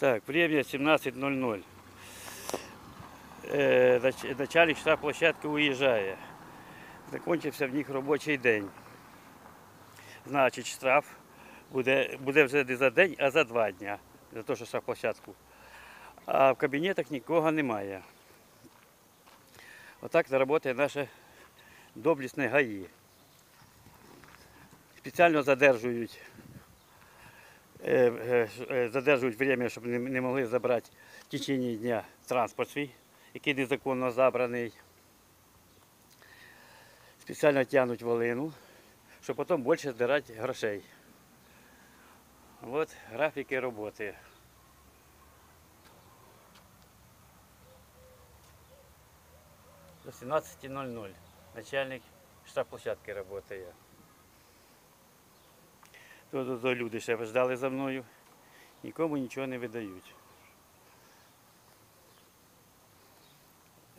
Так, время 17.00. Е, нач- Начальник штаб-площадки уїжджає. Закінчився в них робочий день. Значить, штраф буде, буде вже не за день, а за два дні. За те, що штаб-площадку. А в кабінетах нікого немає. Отак працює наше доблісне ГАІ. Спеціально задержують задержують время, щоб не, могли забрати в течение дня транспорт свій, який незаконно забраний. Спеціально тягнуть волину, щоб потім більше збирати грошей. От графіки роботи. До 17.00 начальник штаб-площадки працює. То, то, то люди ще ждали за мною, нікому нічого не видають.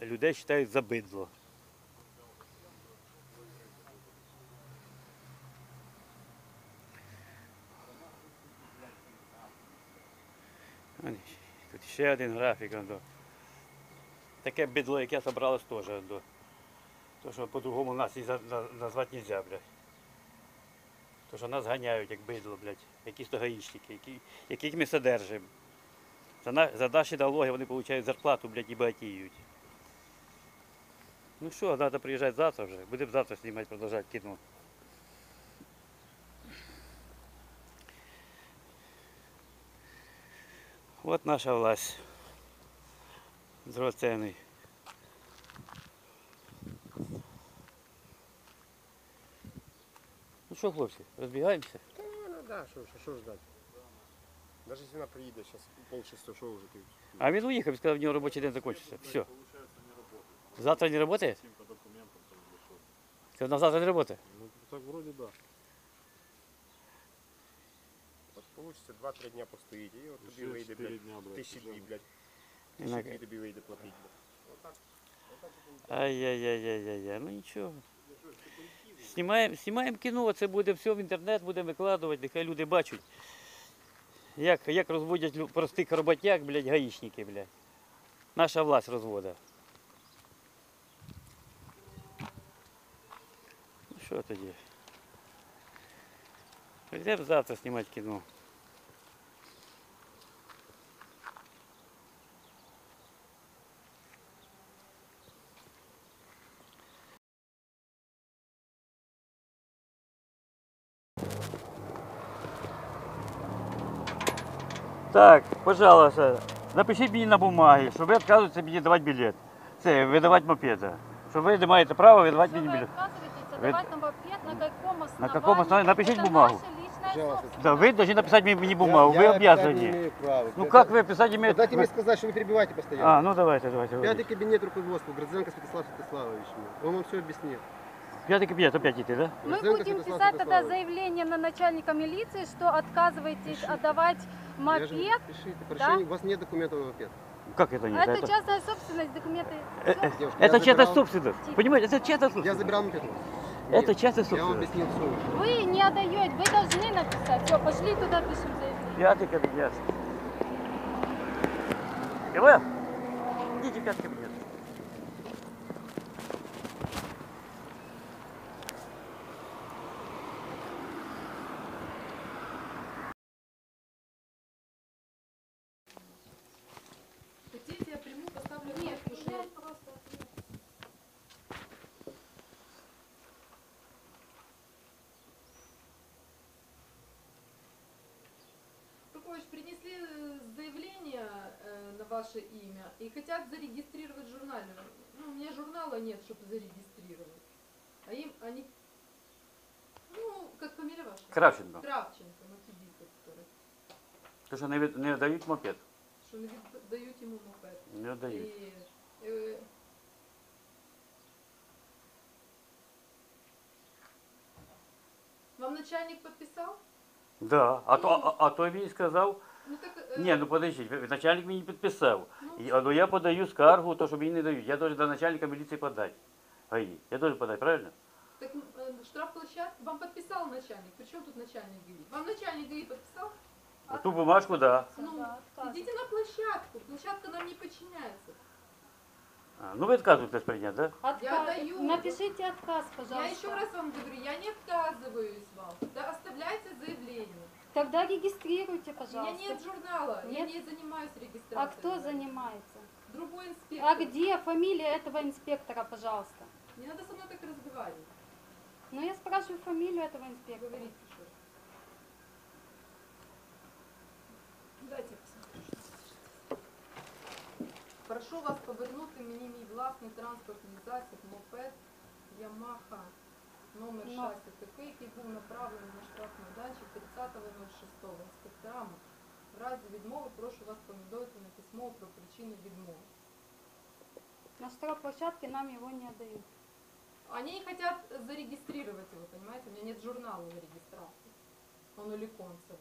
Людей вважають за бидло. Тут ще один графік. Таке бидло, яке зібралось теж. То, що по-другому нас і назвати не можна, блядь. То, що нас ганяють, як бидло, блядь, якісь то гаїчники, які, яких ми содержимо. За, на, за наші налоги вони отримують зарплату, блядь, і багатіють. Ну що, треба приїжджати завтра вже. Будемо завтра знімати, продовжувати кіно. От наша власть. Драгоценний. що, хлопці, розбігаємося? Та ну да, що, що, що ждать? Даже якщо вона приїде зараз полчаса, що вже ти? А він уїхав, сказав, в нього робочий день закінчився. Все. Завтра не працює? Це на завтра не працює? Ну так вроде да. От получиться 2-3 дня постоїть, і от тобі вийде, блядь, тисячі дві, блядь. І на- Тисячі дві тобі вийде платити. блядь. Ай-яй-яй-яй-яй. Ну нічого. Знімаємо, знімаємо кіно, це буде все в інтернет, будемо викладувати, нехай люди бачать. Як, як розводять простих роботяг, блядь, гаїчники, блядь. Наша власть розводить. Ну що тоді? Прийдемо завтра знімати кіно. Так, пожалуйста, напишіть мені на бумагі, що ви відказуєтеся мені давати білет. Це видавати мопеда. Що ви не маєте права видавати мені Вы білет. отказываетесь Вы- отдавать нам мопед на каком основании? На каком основании? Напишите Это бумагу. ваша личная Пожалуйста. собственность. Да, вы должны написать мне, мне бумагу, вы Я- я опять не обязаны. имею права. Ну Это- как вы писать имеете? Дайте мне сказать, что вы перебиваете постоянно. А, ну давайте, давайте. Пятый давайте. кабинет руководства, Гродзенко Святослав Святославович. Он вам все объяснит. Пятый кабинет опять идти, да? Мы Гродзенко будем Святослав писать тогда Святославович. заявление на начальника милиции, что отказываетесь отдавать Я мопед. же- Пишите, прошение, у вас нет документов на мопед. Как это нет? Это частная собственность, документы. Э, э, Девушка, я это частная забирал- собственность. Тихо. Понимаете, это частная Я собственность. забирал мопед. Это Нет. частная Я вам собственность. объяснил все. Вы не отдаете, вы должны написать. Все, пошли туда, пишем заявление. Пятый кабинет. КВ? Идите в пятый кабинет. Хотите, я приму, поставлю Нет, кнопку, что я просто... Прокофьевич, принесли э, заявление э, на ваше имя и хотят зарегистрировать в журнале. Ну, у меня журнала нет, чтобы зарегистрировать. А им они... Ну, как фамилия ваша? Кравченко. Кравченко, мотивист, который. То, что не, ви- не дають мопед. Что они дают ему мопед. Не дають. И, э, Вам начальник подписал? Да. А то, а, а то він сказав, Ну так... э, ні, ну подождіть, ви- начальник мені підписав. ну, І- а, Ну я подаю скаргу, то що мені не дають. Я должен до начальника міліції подати. ГАИ. Я должен подати, правильно? Так э, штрафплощадка вам подписал начальник. Причем тут начальник ГАИ? Вам начальник ГАИ подписал? Вот ту бумажку, да. Ну, Да, отказываю. идите на площадку. Площадка нам не подчиняется. А, ну вы отказываетесь принять, да? Отказ- Я даю. Напишите отказ, пожалуйста. Я еще раз вам говорю, я не отказываюсь вам. Да, оставляйте заявление. Тогда регистрируйте, У меня пожалуйста. нет журнала, я Нет? не занимаюсь А регистрацией. кто занимается? Другой инспектор. А где фамилия этого инспектора, пожалуйста? Не надо со мной так разговаривать. Ну, я спрашиваю фамилию этого инспектора. Говорите еще. Дайте я посмотрю, что здесь. Прошу вас повернути мені мій власний транспортний засіб, мопед Ямаха номер Ну. шасі такий, який був направлений на штрафмайданчик 30.06 інспекторами. В разі відмови прошу вас повідомити на письмо про причини відмови. На штрафплощадке нам его не отдают. Они не хотят зарегистрировать его, понимаете? У меня нет журнала на регистрацию. Он у Ликонцева.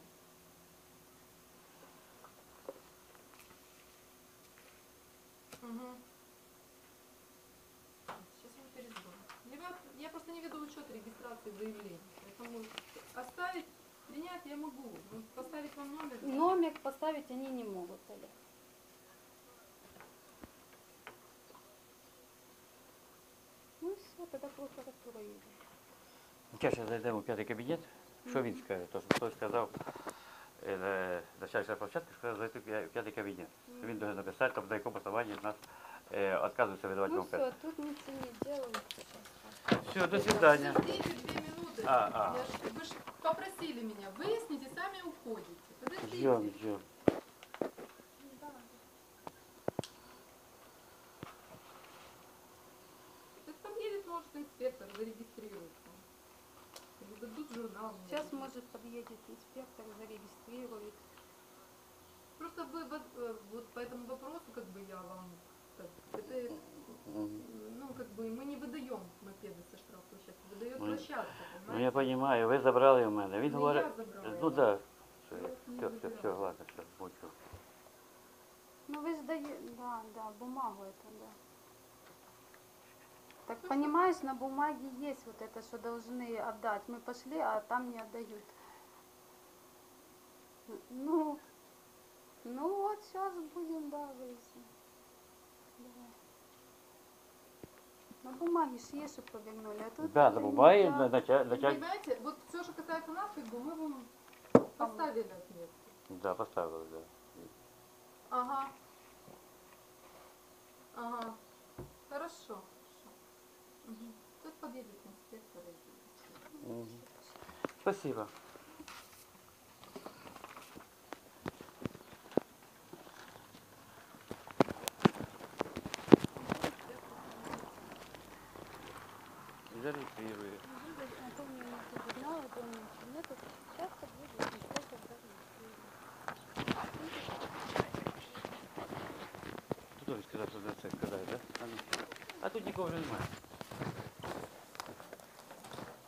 Угу. регистрации заявлений. Поэтому оставить, принять я могу. Ну, Поставить вам номер. Номер поставить они не могут, Олег. Ну все, тогда прокуратура едет. Зараз зайдемо в п'ятий кабінет. Що він скаже? То, що хтось сказав, е, е, начальник площадки сказав зайти в п'я- в п'ятий кабінет. Він буде написати, там, на якому основанні нас е, відказується видавати Ну мопед. все, тут ничего не делают сейчас. Все, до свидання. Подождите две минуты. А, а. Я ж- вы же попросили меня. Выясните, сами уходите. Подождите. Ждем, ждем. Так подъедет, может, инспектор, зарегистрируется. Или дадут журнал. мне. Сейчас, может, подъедет инспектор, зарегистрирует. Просто вы, вот, э, вот по этому вопросу, как бы я вам... так, это, э, Мгм. ну, как бы мы не выдаем мопеды со штрафплощадки, выдает Ну, площадка, Понимаете? розумію, ви забрали у мене. Він Не говорить. Ну так. Да. Все, не все, все, все, ладно, все, мовчу. Ну вы сдаете, да, да, бумагу это, да. Так понимаешь, на бумаге есть вот это, что должны отдать. Мы пошли, а там не отдают. Ну, ну вот сейчас будем, да, выяснить. На бумаге ж повернули. А тут Да, нельзя. на началь, Вы началь... Понимаете, вот все, что касается нас, как бы мы вам поставили отметку. Да, поставили, да. Ага. Ага. Хорошо. Хорошо. Мгм. Тут подъедет инспектор. и- Мгм. Спасибо. Зареєструю. А то у меня нет журнала, то у меня ничего нету. Сейчас подъедет инспектор, зарегистрирует. Тут він сказав, що за це сказав, так? А, ну. а тут нікого вже немає.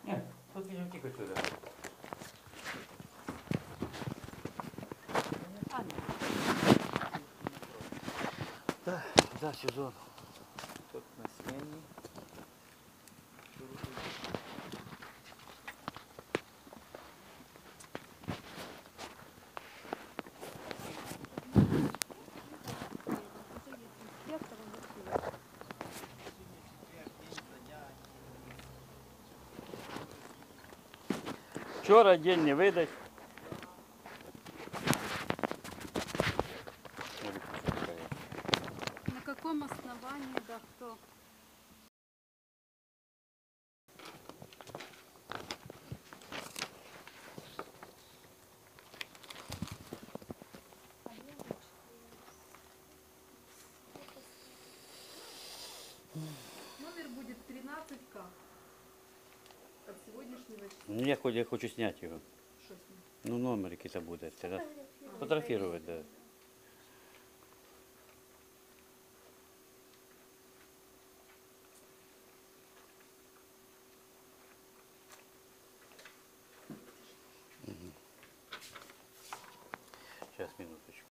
Ні, тут він тільки сюди. А, нет. Так, да, сезон. Тут на смене. Вчора день не видать. На каком основании, да, кто? Номер будет 13К. От сегодняшнего числа. Ну, я хочу, я хочу зняти його. Что? Ну, номер який це буде. Це, да? Фотографувати, да. Сейчас, минуточку.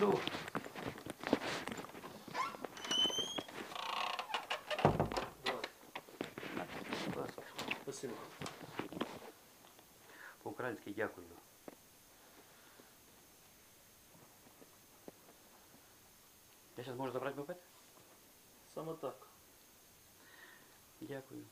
Ну, Спасибо. По-українськи дякую. Я зараз можу забрати мопед? Саме так. Дякую.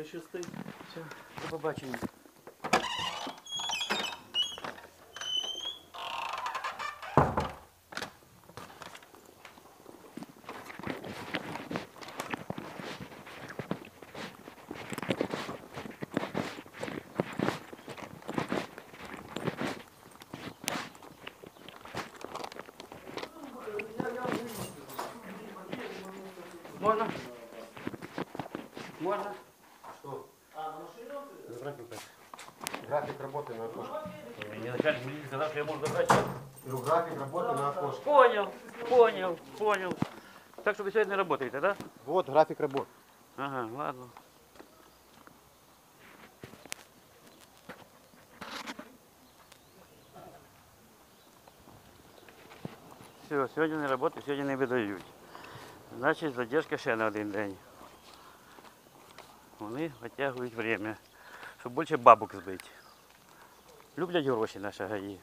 Хай щастить. Все, до побачення. Можно? Можно? Что? Забрать мопед. График работы на окошко. Мне начальник милиции сказал, что я могу забрать сейчас. Ну, график работы на окошко. Понял, понял, понял. Так что вы сегодня работаете, да? Вот график работы. Ага, ладно. Все, сьогодні не роботи, сьогодні не видають. Значить, задержка ще на один день. Вони витягують время, щоб більше бабок збити. Люблять гроші наші гаї.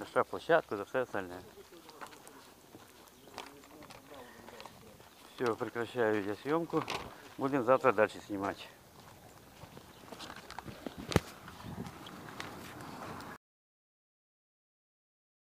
За штрафплощадку, за все остальне. Все, прекращаю я съемку. Будем завтра дальше снимать.